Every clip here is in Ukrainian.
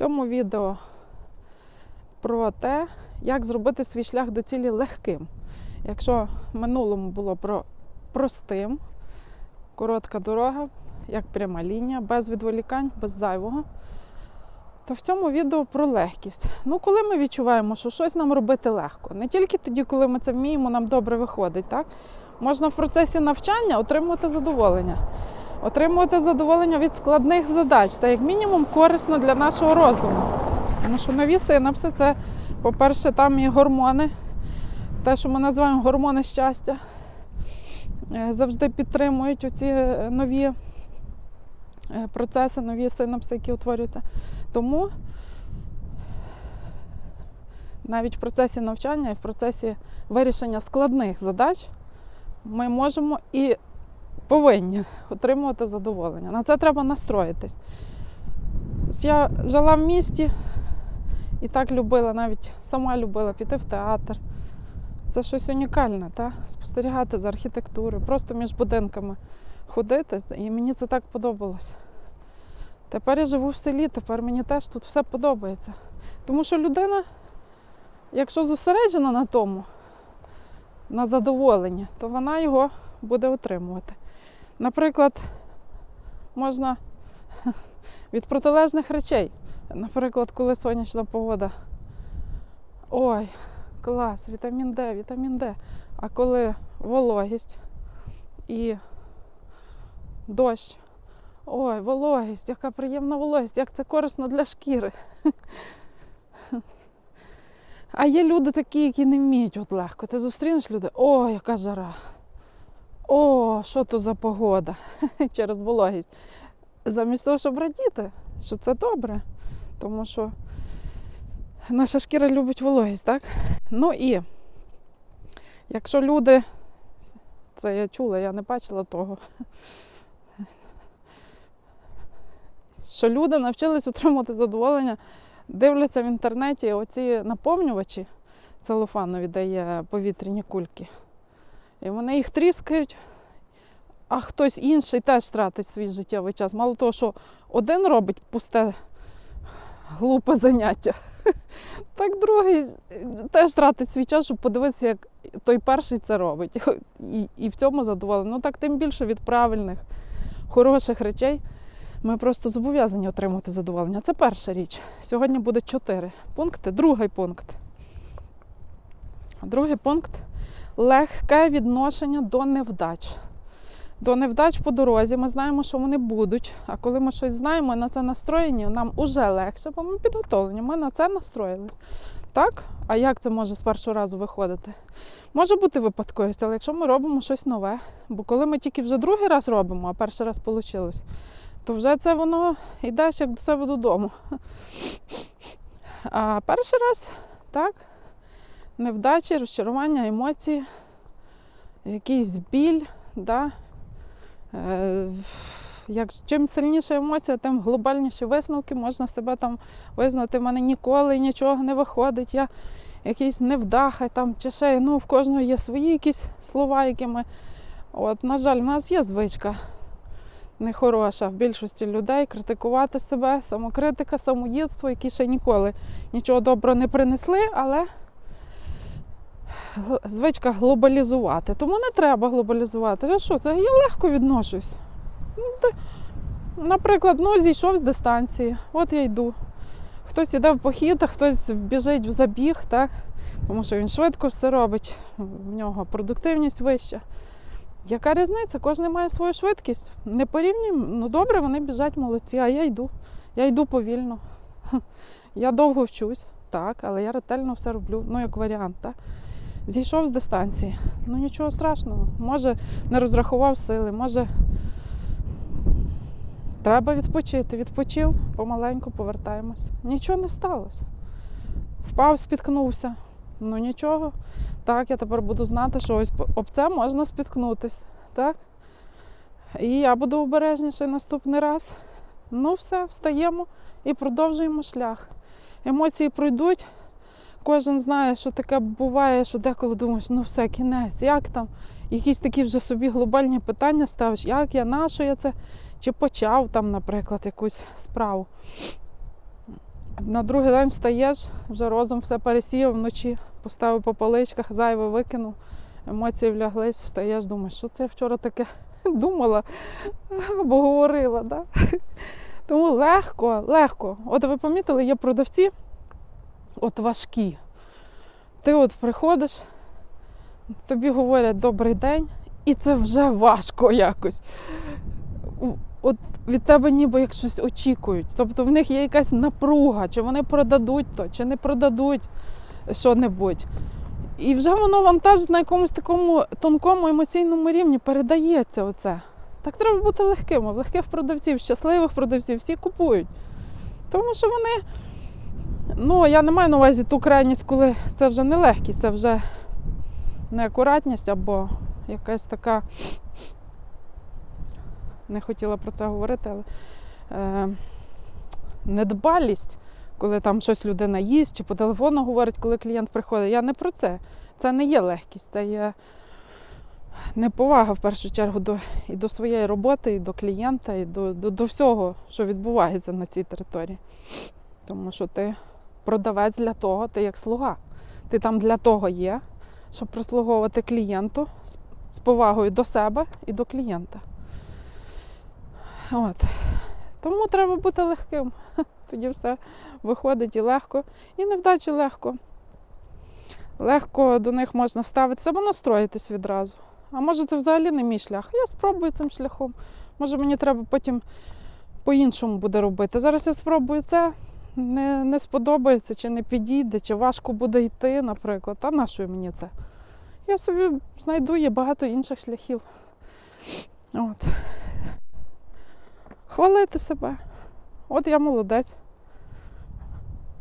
цьому відео про те, як зробити свій шлях до цілі легким. Якщо в минулому було про простим, коротка дорога, як пряма лінія, без відволікань, без зайвого, то в цьому відео про легкість. Ну, коли ми відчуваємо, що щось нам робити легко, не тільки тоді, коли ми це вміємо, нам добре виходить, так? Можна в процесі навчання отримувати задоволення. Отримувати задоволення від складних задач. Це як мінімум корисно для нашого розуму. Тому що нові синапси це, по-перше, там і гормони, те, що ми називаємо гормони щастя, е, завжди підтримують оці е, нові е, процеси, нові синапси, які утворюються. Тому навіть в процесі навчання і в процесі вирішення складних задач ми можемо і повинні отримувати задоволення. На це треба настроїтись. Я жила в місті і так любила, навіть сама любила піти в театр. Це щось унікальне, та? спостерігати за архітектурою, просто між будинками ходити. І мені це так подобалось. Тепер я живу в селі, тепер мені теж тут все подобається. Тому що людина, якщо зосереджена на тому, на задоволенні, то вона його буде отримувати. Наприклад, можна від протилежних речей. Наприклад, коли сонячна погода. Ой, клас, вітамін Д, вітамін Д. А коли вологість і дощ. Ой, вологість, яка приємна вологість, як це корисно для шкіри. А є люди такі, які не вміють от легко. Ти зустрінеш люди, о, яка жара. О, що то за погода через вологість. Замість того, щоб радіти, що це добре, тому що наша шкіра любить вологість, так? Ну і якщо люди, це я чула, я не бачила того, що люди навчились отримувати задоволення, дивляться в інтернеті оці наповнювачі целофанові, де є повітряні кульки. І вони їх тріскають, а хтось інший теж тратить свій життєвий час. Мало того, що один робить пусте глупе заняття, так другий теж тратить свій час, щоб подивитися, як той перший це робить. І, і в цьому задоволений. Ну так тим більше від правильних, хороших речей. Ми просто зобов'язані отримати задоволення. Це перша річ. Сьогодні буде чотири пункти. Другий пункт. Другий пункт легке відношення до невдач. До невдач по дорозі ми знаємо, що вони будуть. А коли ми щось знаємо, на це настроєні, нам уже легше, бо ми підготовлені. Ми на це настроїлись. Так? А як це може з першого разу виходити? Може бути випадковість, але якщо ми робимо щось нове, бо коли ми тільки вже другий раз робимо, а перший раз вийшло, то вже це воно йдеш як до себе додому. А перший раз, так, невдачі, розчарування, емоції, якийсь біль. Да? Е, як, чим сильніша емоція, тим глобальніші висновки можна себе там визнати. В мене ніколи нічого не виходить. Я якийсь невдаха там чи ще. Ну, в кожного є свої якісь слова, якими. От, на жаль, в нас є звичка нехороша в більшості людей критикувати себе, самокритика, самоїдство, які ще ніколи нічого доброго не принесли, але звичка глобалізувати. Тому не треба глобалізувати. А що, це я легко відношусь. Ну, ти, наприклад, ну, зійшов з дистанції, от я йду. Хтось іде в похід, а хтось біжить в забіг, так? тому що він швидко все робить, в нього продуктивність вища. Яка різниця? Кожен має свою швидкість. Не порівнюємо, ну добре, вони біжать молодці, а я йду. Я йду повільно. Я довго вчусь, так, але я ретельно все роблю, ну як варіант. так. Зійшов з дистанції. Ну нічого страшного. Може, не розрахував сили, може треба відпочити. Відпочив, помаленьку повертаємось. Нічого не сталося. Впав, спіткнувся. Ну нічого. Так, я тепер буду знати, що ось об це можна спіткнутись. Так? І я буду обережніший наступний раз. Ну, все, встаємо і продовжуємо шлях. Емоції пройдуть. Кожен знає, що таке буває, що деколи думаєш, ну все, кінець, як там? Якісь такі вже собі глобальні питання ставиш, як я, на що я це, чи почав там, наприклад, якусь справу. На другий день встаєш, вже розум все пересіяв вночі, поставив по поличках, зайве викинув, емоції вляглись, встаєш, думаєш, що це я вчора таке думала або говорила. Да? Тому легко, легко. От ви помітили, є продавці, от важкі. Ти от приходиш, тобі говорять добрий день, і це вже важко якось. От від тебе ніби як щось очікують. Тобто в них є якась напруга, чи вони продадуть то, чи не продадуть що-небудь. І вже воно вантажить на якомусь такому тонкому емоційному рівні, передається оце. Так треба бути легким. Легких продавців, щасливих продавців всі купують. Тому що вони, ну я не маю на увазі ту крайність, коли це вже не легкість, це вже неакуратність або якась така. Не хотіла про це говорити, але е, недбалість, коли там щось людина їсть, чи по телефону говорить, коли клієнт приходить. Я не про це. Це не є легкість, це є неповага в першу чергу до, і до своєї роботи, і до клієнта, і до, до, до всього, що відбувається на цій території. Тому що ти продавець для того, ти як слуга. Ти там для того є, щоб прислуговувати клієнту з, повагою до себе і до клієнта. От. Тому треба бути легким. Тоді все виходить і легко, і невдачі легко. Легко до них можна ставитися або настроїтись відразу. А може це взагалі не мій шлях. Я спробую цим шляхом. Може мені треба потім по-іншому буде робити. Зараз я спробую це, не, не сподобається, чи не підійде, чи важко буде йти, наприклад. А на що мені це? Я собі знайду, є багато інших шляхів. От. Хвалити себе. От я молодець.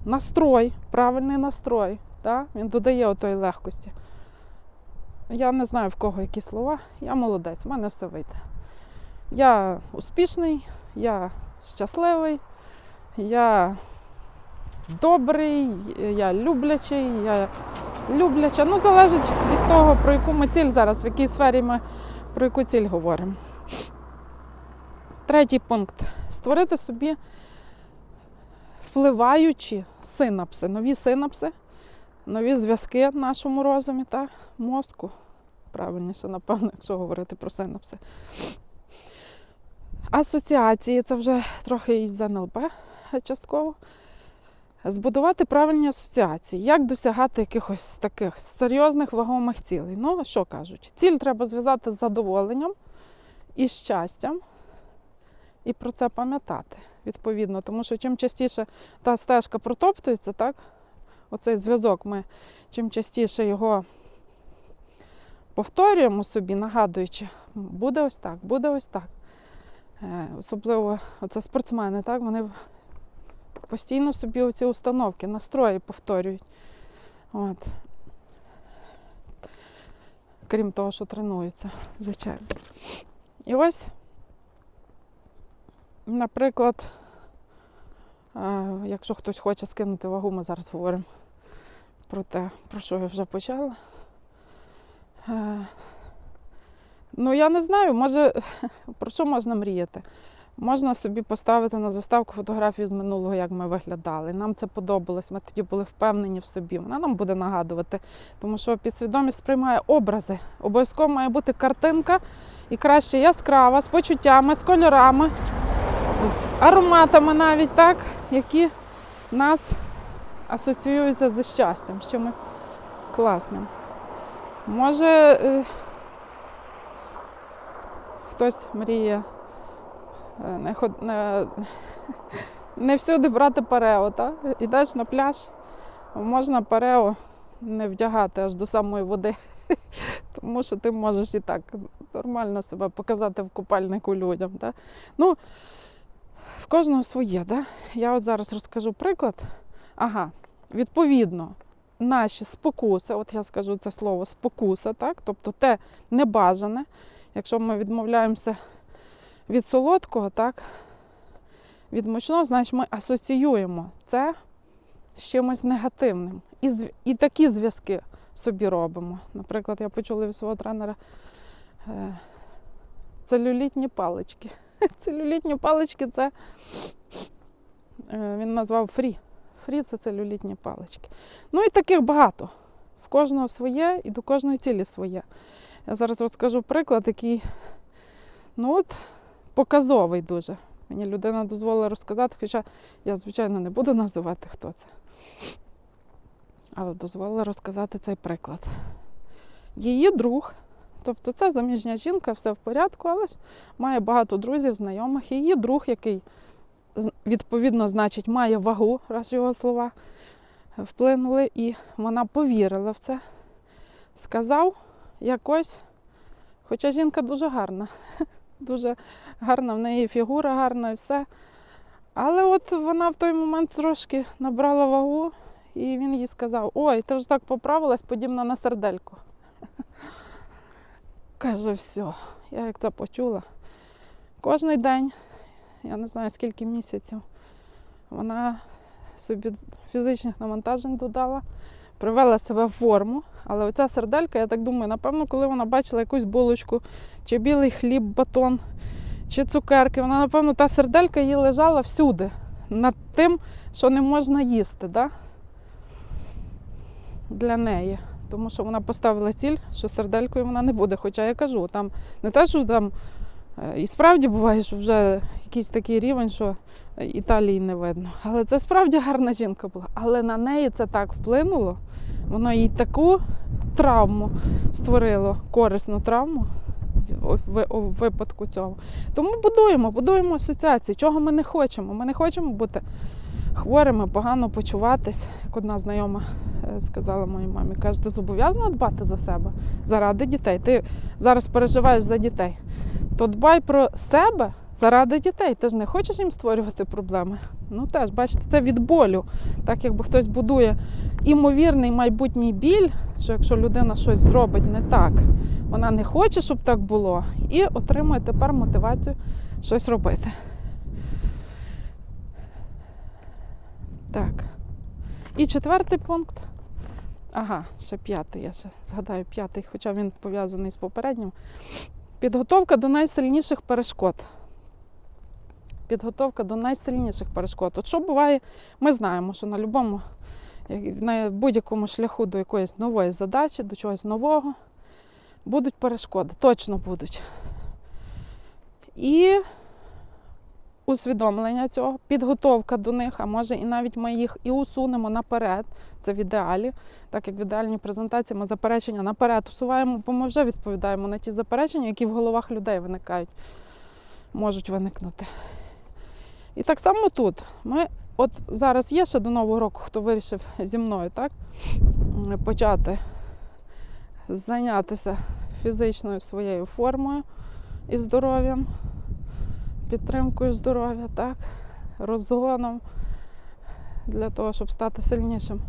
Настрой, правильний настрой. Так? Він додає отої легкості. Я не знаю в кого які слова. Я молодець, в мене все вийде. Я успішний, я щасливий, я добрий, я люблячий, я любляча. Ну, залежить від того, про яку ми ціль зараз, в якій сфері ми про яку ціль говоримо. Третій пункт. Створити собі впливаючі синапси, нові синапси, нові зв'язки в нашому розумі та мозку. Правильніше, напевно, якщо говорити про синапси. Асоціації це вже трохи із НЛП частково. Збудувати правильні асоціації, як досягати якихось таких серйозних вагомих цілей. Ну, що кажуть? Ціль треба зв'язати з задоволенням і щастям, і про це пам'ятати відповідно. Тому що чим частіше та стежка протоптується, так, оцей зв'язок, ми чим частіше його повторюємо собі, нагадуючи, буде ось так, буде ось так. Е, Особливо оце спортсмени, так, вони постійно собі оці установки, настрої повторюють. От. Крім того, що тренуються, звичайно. І ось, наприклад, е, якщо хтось хоче скинути вагу, ми зараз говоримо про те, про що я вже почала. Е, Ну, я не знаю, може, про що можна мріяти? Можна собі поставити на заставку фотографію з минулого, як ми виглядали. Нам це подобалось, ми тоді були впевнені в собі. Вона нам буде нагадувати, тому що підсвідомість сприймає образи. Обов'язково має бути картинка і краще яскрава, з почуттями, з кольорами, з ароматами навіть, так, які нас асоціюються з щастям, з чимось класним. Може, е, хтось мріє не, не... не всюди брати парео, так? Ідеш на пляж, можна парео не вдягати аж до самої води, тому що ти можеш і так нормально себе показати в купальнику людям. Так? Ну, в кожного своє, да? Я от зараз розкажу приклад. Ага, відповідно, наші спокуси, от я скажу це слово спокуса, так? тобто те небажане, якщо ми відмовляємося від солодкого, так, від мучного, значить ми асоціюємо це з чимось негативним. І, і такі зв'язки собі робимо. Наприклад, я почула від свого тренера е, целюлітні палички. Целюлітні палички це е, він назвав фрі. Фрі це целюлітні палички. Ну і таких багато. В кожного своє і до кожної цілі своє. Я зараз розкажу приклад, який ну от, показовий дуже. Мені людина дозволила розказати, хоча я, звичайно, не буду називати, хто це. Але дозволила розказати цей приклад. Її друг, тобто це заміжня жінка, все в порядку, але ж має багато друзів, знайомих. Її друг, який відповідно, значить, має вагу, раз його слова вплинули, і вона повірила в це. Сказав якось, хоча жінка дуже гарна, дуже гарна, в неї фігура гарна і все. Але от вона в той момент трошки набрала вагу, і він їй сказав: Ой, ти вже так поправилась, подібна на сердельку. Каже, все, я як це почула. Кожний день, я не знаю скільки місяців, вона собі фізичних навантажень додала, привела себе в форму. Але оця серделька, я так думаю, напевно, коли вона бачила якусь булочку, чи білий хліб, батон, чи цукерки, вона, напевно, та серделька їй лежала всюди, над тим, що не можна їсти. Да? Для неї. Тому що вона поставила ціль, що серделькою вона не буде. Хоча я кажу, там не те, що там і справді буває, що вже якийсь такий рівень, що Італії не видно. Але це справді гарна жінка була. Але на неї це так вплинуло, воно їй таку травму створило, корисну травму у випадку цього. Тому будуємо, будуємо асоціації. Чого ми не хочемо? Ми не хочемо бути хворими, погано почуватись. Як одна знайома сказала моїй мамі, каже, ти зобов'язана дбати за себе заради дітей. Ти зараз переживаєш за дітей. То дбай про себе заради дітей. Ти ж не хочеш їм створювати проблеми. Ну теж, бачите, це від болю. Так якби хтось будує імовірний майбутній біль, що якщо людина щось зробить не так, вона не хоче, щоб так було, і отримує тепер мотивацію щось робити. Так. І четвертий пункт. Ага, ще п'ятий, я ще згадаю п'ятий, хоча він пов'язаний з попереднім. Підготовка до найсильніших перешкод. Підготовка до найсильніших перешкод. От що буває, ми знаємо, що на будь-якому, на будь-якому шляху до якоїсь нової задачі, до чогось нового, будуть перешкоди, точно будуть. І усвідомлення цього, підготовка до них, а може і навіть ми їх і усунемо наперед. Це в ідеалі. Так як в ідеальній презентації ми заперечення наперед усуваємо, бо ми вже відповідаємо на ті заперечення, які в головах людей виникають, можуть виникнути. І так само тут. Ми от зараз є ще до Нового року, хто вирішив зі мною так, почати зайнятися фізичною своєю формою і здоров'ям, підтримкою здоров'я, так, розгоном для того, щоб стати сильнішим.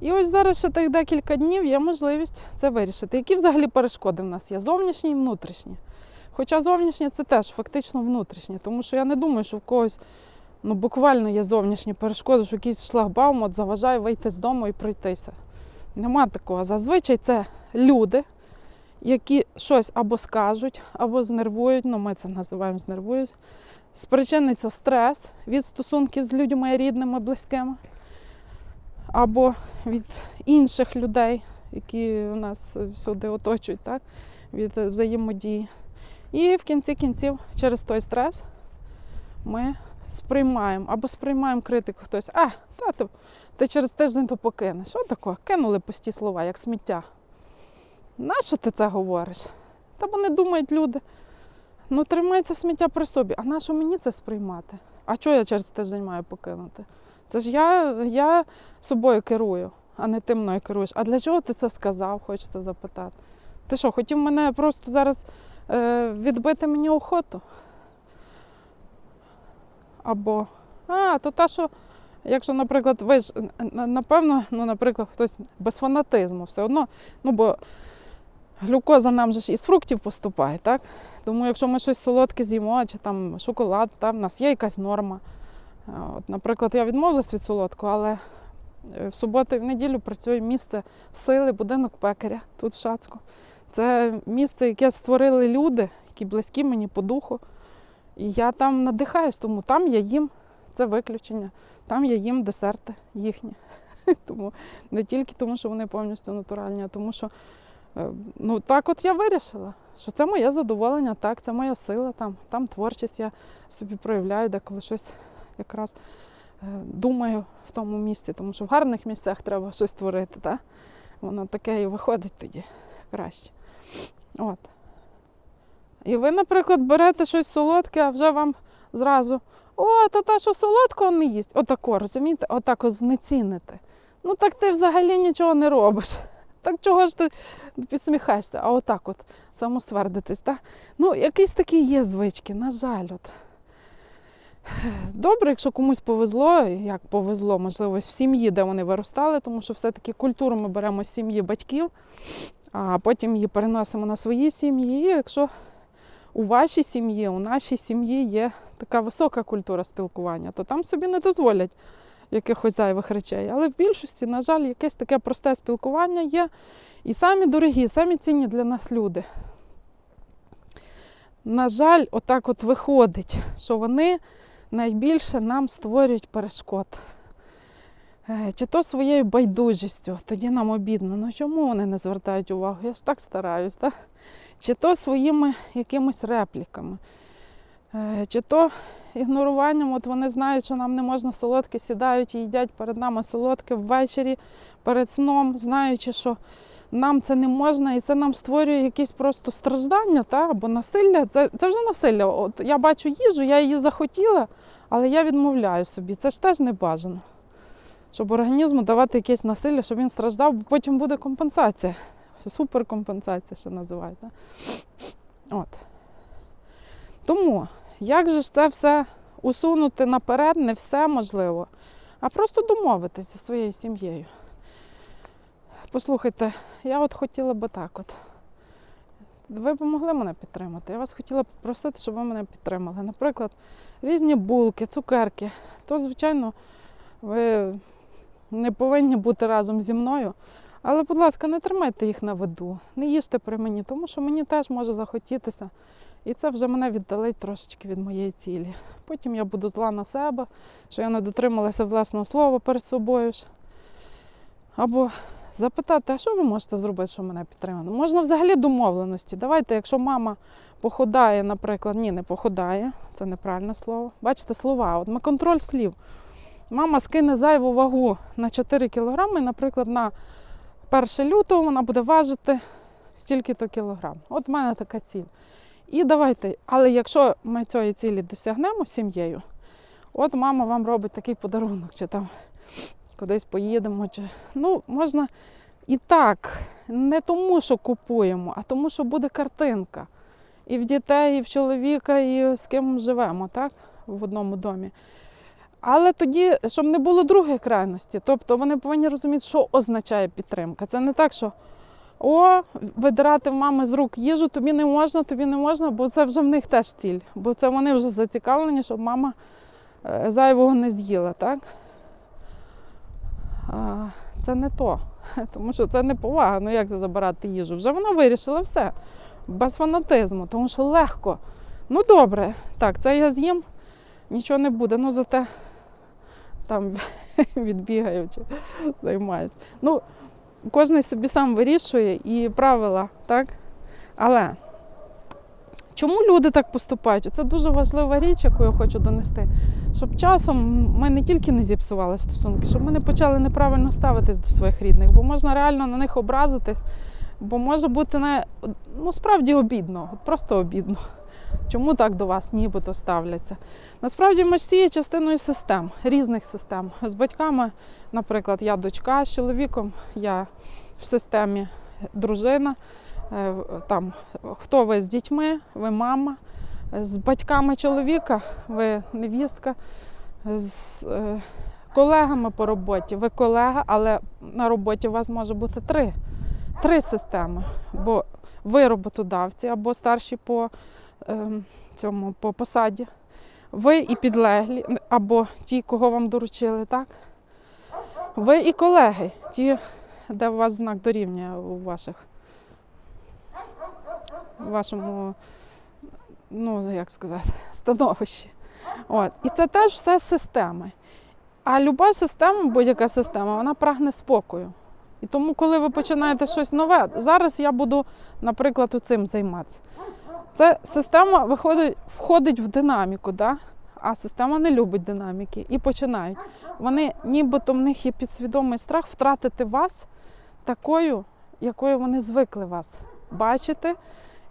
І ось зараз ще тих декілька днів є можливість це вирішити. Які взагалі перешкоди в нас є? Зовнішні і внутрішні. Хоча зовнішні це теж фактично внутрішні, тому що я не думаю, що в когось ну, буквально є зовнішні перешкоди, що якийсь шлагбаум от заважає вийти з дому і пройтися. Нема такого. Зазвичай це люди, які щось або скажуть, або знервують, ну ми це називаємо знервують. Спричиниться стрес від стосунків з людьми рідними, близькими, або від інших людей, які у нас всюди оточують, так? від взаємодії. І в кінці кінців через той стрес ми сприймаємо або сприймаємо критику хтось. А, та ти, через тиждень то покинеш. Що таке? Кинули пусті слова, як сміття. Нащо ти це говориш? Та вони думають люди. Ну, тримай це сміття при собі. А нащо мені це сприймати? А чого я через тиждень маю покинути? Це ж я, я собою керую, а не ти мною керуєш. А для чого ти це сказав? Хочеться запитати. Ти що, хотів мене просто зараз е, відбити мені охоту? Або, а, то та, що, якщо, наприклад, ви ж, напевно, ну, наприклад, хтось без фанатизму все одно, ну, бо глюкоза нам же ж із фруктів поступає, так? Тому якщо ми щось солодке з'їмо, чи там шоколад, там в нас є якась норма. От, наприклад, я відмовилась від солодкого, але е, в суботу і в неділю працює місце сили, будинок пекаря тут в Шацьку. Це місце, яке створили люди, які близькі мені по духу. І я там надихаюсь, тому там я їм це виключення. Там я їм десерти їхні. Тому не тільки тому, що вони повністю натуральні, а тому, що ну так от я вирішила, що це моє задоволення, так, це моя сила, там, там творчість я собі проявляю, деколи щось якраз е, думаю в тому місці, тому що в гарних місцях треба щось творити, так? Воно таке і виходить тоді краще. От. І ви, наприклад, берете щось солодке, а вже вам зразу о, та та, що солодкого не їсть. Отако, розумієте? Отак от знеціните. Ну так ти взагалі нічого не робиш. Так чого ж ти підсміхаєшся? А отак от самоствердитись, так? Ну, якісь такі є звички, на жаль. От. Добре, якщо комусь повезло, як повезло, можливо, в сім'ї, де вони виростали, тому що все-таки культуру ми беремо з сім'ї батьків, а потім її переносимо на свої сім'ї. І якщо у вашій сім'ї, у нашій сім'ї є така висока культура спілкування, то там собі не дозволять якихось зайвих речей. Але в більшості, на жаль, якесь таке просте спілкування є. І самі дорогі, самі цінні для нас люди. На жаль, отак от виходить, що вони найбільше нам створюють перешкод. Е, Чи то своєю байдужістю, тоді нам обідно. Ну чому вони не звертають увагу? Я ж так стараюсь, так? Чи то своїми якимись репліками, чи то ігноруванням, от вони знають, що нам не можна солодке, сідають і їдять перед нами солодке ввечері перед сном, знаючи, що нам це не можна, і це нам створює якісь просто страждання та, або насилля. Це, це вже насилля. От я бачу їжу, я її захотіла, але я відмовляю собі. Це ж теж не бажано. Щоб організму давати якесь насилля, щоб він страждав, бо потім буде компенсація. Суперкомпенсація ще називають. От. Тому, як же ж це все усунути наперед, не все можливо, а просто домовитися зі своєю сім'єю. Послухайте, я от хотіла би так от. Ви б могли мене підтримати. Я вас хотіла попросити, щоб ви мене підтримали. Наприклад, різні булки, цукерки. То, звичайно, ви не повинні бути разом зі мною. Але, будь ласка, не тримайте їх на виду, не їжте при мені, тому що мені теж може захотітися. І це вже мене віддалить трошечки від моєї цілі. Потім я буду зла на себе, що я не дотрималася власного слова перед собою. ж. Або запитати, а що ви можете зробити, щоб мене підтримати? Можна взагалі домовленості. Давайте, якщо мама походає, наприклад, ні, не походає, це неправильне слово. Бачите, слова, от ми контроль слів. Мама скине зайву вагу на 4 кілограми, наприклад, на 1 лютого вона буде важити стільки-то кілограм. От в мене така ціль. І давайте, але якщо ми цієї цілі досягнемо сім'єю, от мама вам робить такий подарунок, чи там кудись поїдемо, чи ну можна і так, не тому, що купуємо, а тому, що буде картинка. І в дітей, і в чоловіка, і з ким живемо, так? В одному домі. Але тоді, щоб не було другої крайності, тобто вони повинні розуміти, що означає підтримка. Це не так, що о, видирати в мами з рук їжу, тобі не можна, тобі не можна, бо це вже в них теж ціль. Бо це вони вже зацікавлені, щоб мама е, зайвого не з'їла, так? Це не то. Тому що це не повага. Ну як забирати їжу? Вже вона вирішила все. Без фанатизму, тому що легко. Ну добре, так, це я з'їм, нічого не буде. Ну зате там відбігаю чи займаюся. Ну, кожен собі сам вирішує і правила, так? Але чому люди так поступають? Це дуже важлива річ, яку я хочу донести. Щоб часом ми не тільки не зіпсували стосунки, щоб ми не почали неправильно ставитись до своїх рідних, бо можна реально на них образитись, бо може бути не, ну, справді обідно, просто обідно. Чому так до вас нібито ставляться? Насправді ми ж всі є частиною систем, різних систем. З батьками, наприклад, я дочка, з чоловіком я в системі дружина. Е, Там, хто ви з дітьми, ви мама, з батьками чоловіка, ви невістка, з е, колегами по роботі, ви колега, але на роботі у вас може бути три, три системи. Бо ви роботодавці або старші по цьому по посаді. Ви і підлеглі, або ті, кого вам доручили, так? Ви і колеги, ті, де у вас знак дорівнює у ваших у вашому, ну як сказати, становищі. От. І це теж все системи. А люба система, будь-яка система, вона прагне спокою. І тому, коли ви починаєте щось нове, зараз я буду, наприклад, цим займатися. Це система виходить, входить в динаміку, да? а система не любить динаміки і починають. Вони, нібито в них є підсвідомий страх втратити вас такою, якою вони звикли вас бачити,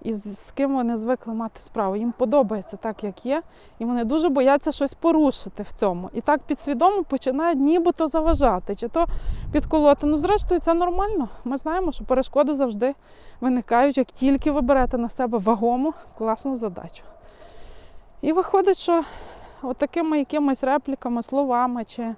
і з, ким вони звикли мати справу. Їм подобається так, як є, і вони дуже бояться щось порушити в цьому. І так підсвідомо починають нібито заважати, чи то підколоти. Ну, зрештою, це нормально. Ми знаємо, що перешкоди завжди виникають, як тільки ви берете на себе вагому класну задачу. І виходить, що от такими якимись репліками, словами чи.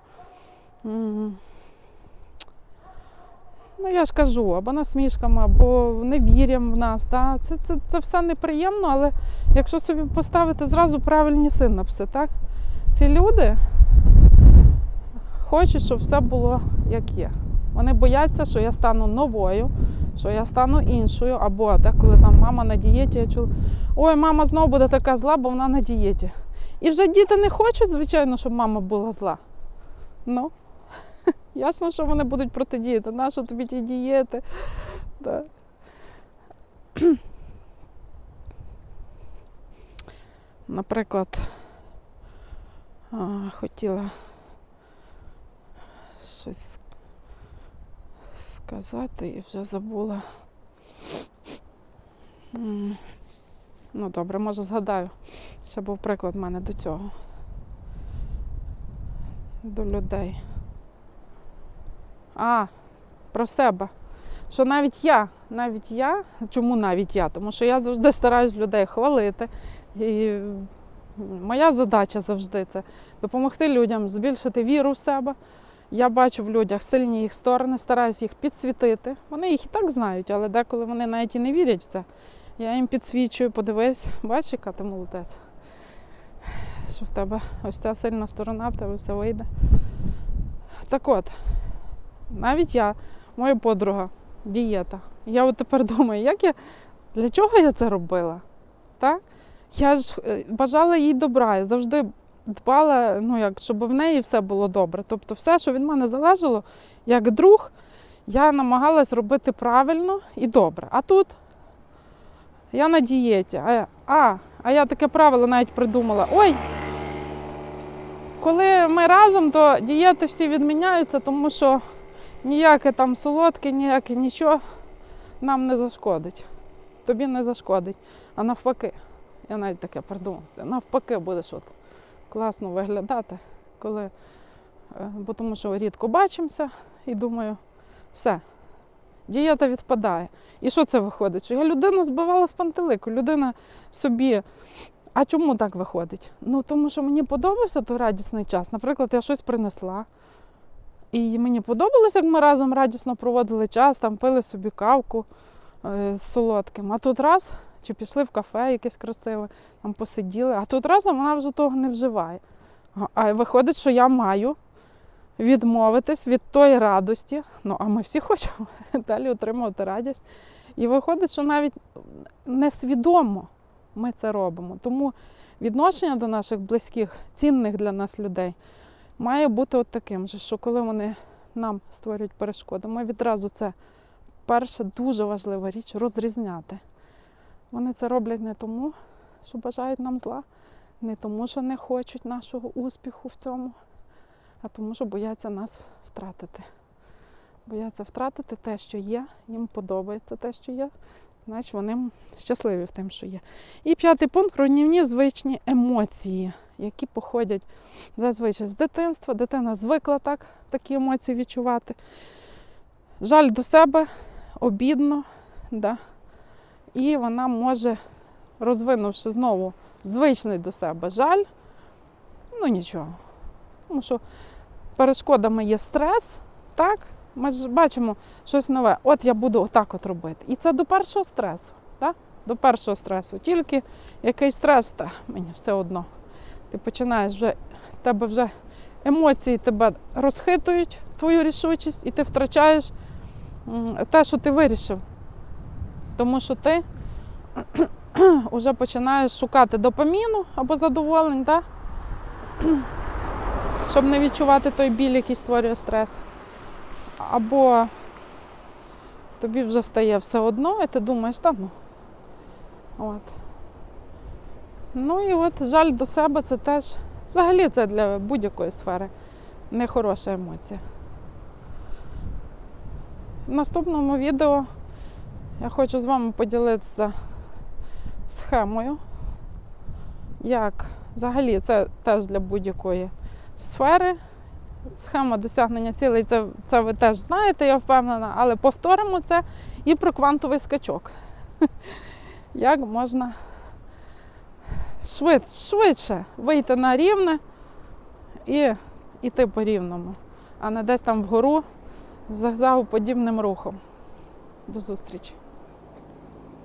Ну, я ж кажу, або насмішками, або невір'ям в нас. Да? Це, це, це все неприємно, але якщо собі поставити зразу правильні синапси, так? Ці люди хочуть, щоб все було як є. Вони бояться, що я стану новою, що я стану іншою, або так, коли там мама на дієті, я чула, ой, мама знову буде така зла, бо вона на дієті. І вже діти не хочуть, звичайно, щоб мама була зла. Ну, ясно, що вони будуть протидіяти. Нащо тобі ті дієти? Да. Наприклад, а, хотіла щось сказати і вже забула. Ну, добре, може згадаю. Ще був приклад в мене до цього. До людей. А, про себе. Що навіть я, навіть я, чому навіть я? Тому що я завжди стараюсь людей хвалити. І моя задача завжди це допомогти людям збільшити віру в себе. Я бачу в людях сильні їх сторони, стараюсь їх підсвітити. Вони їх і так знають, але деколи вони навіть і не вірять в це. Я їм підсвічую, подивись, бачиш, яка ти молодець. Що в тебе ось ця сильна сторона, в тебе все вийде. Так от, навіть я, моя подруга, дієта. Я от тепер думаю, як я, для чого я це робила? Так? Я ж е, бажала їй добра, я завжди дбала, ну, як, щоб в неї все було добре. Тобто, все, що від мене залежало, як друг, я намагалась робити правильно і добре. А тут я на дієті. А, а, а я таке правило навіть придумала. Ой, коли ми разом, то дієти всі відміняються, тому що ніяке там солодке, ніяке нічого нам не зашкодить. Тобі не зашкодить. А навпаки, я навіть таке придумала. Навпаки, будеш от класно виглядати, коли, е, бо тому що рідко бачимося і думаю, все, дієта відпадає. І що це виходить? Що я людину збивала з пантелику. Людина собі. А чому так виходить? Ну тому що мені подобався той радісний час. Наприклад, я щось принесла. І мені подобалося, як ми разом радісно проводили час, там пили собі кавку е, з солодким. А тут раз, чи пішли в кафе якесь красиве, там посиділи, а тут разом вона вже того не вживає. А виходить, що я маю відмовитись від тої радості. Ну, а ми всі хочемо далі отримувати радість. І виходить, що навіть несвідомо ми це робимо. Тому відношення до наших близьких, цінних для нас людей, має бути от таким же, що коли вони нам створюють перешкоди, ми відразу це перша дуже важлива річ розрізняти. Вони це роблять не тому, що бажають нам зла, не тому, що не хочуть нашого успіху в цьому, а тому, що бояться нас втратити. Бояться втратити те, що є, їм подобається те, що є, значить вони щасливі в тим, що є. І п'ятий пункт руйнівні звичні емоції, які походять зазвичай з дитинства. Дитина звикла так, такі емоції відчувати. Жаль до себе, обідно, да? і вона може, розвинувши знову звичний до себе жаль, ну нічого. Тому що перешкодами є стрес, так? Ми ж бачимо щось нове. От я буду отак от робити. І це до першого стресу. Так? До першого стресу. Тільки якийсь стрес, та мені все одно. Ти починаєш вже, тебе вже емоції тебе розхитують, твою рішучість, і ти втрачаєш те, що ти вирішив. Тому що ти вже починаєш шукати допаміну або задоволень, так? щоб не відчувати той біль, який створює стрес. Або тобі вже стає все одно, і ти думаєш, та ну. От. Ну і от жаль до себе це теж, взагалі це для будь-якої сфери нехороша емоція. В наступному відео я хочу з вами поділитися схемою, як взагалі це теж для будь-якої сфери. Схема досягнення цілей, це, це ви теж знаєте, я впевнена, але повторимо це і про квантовий скачок. Як можна швид, швидше вийти на рівне і йти по рівному, а не десь там вгору з зигзагоподібним рухом. До зустрічі!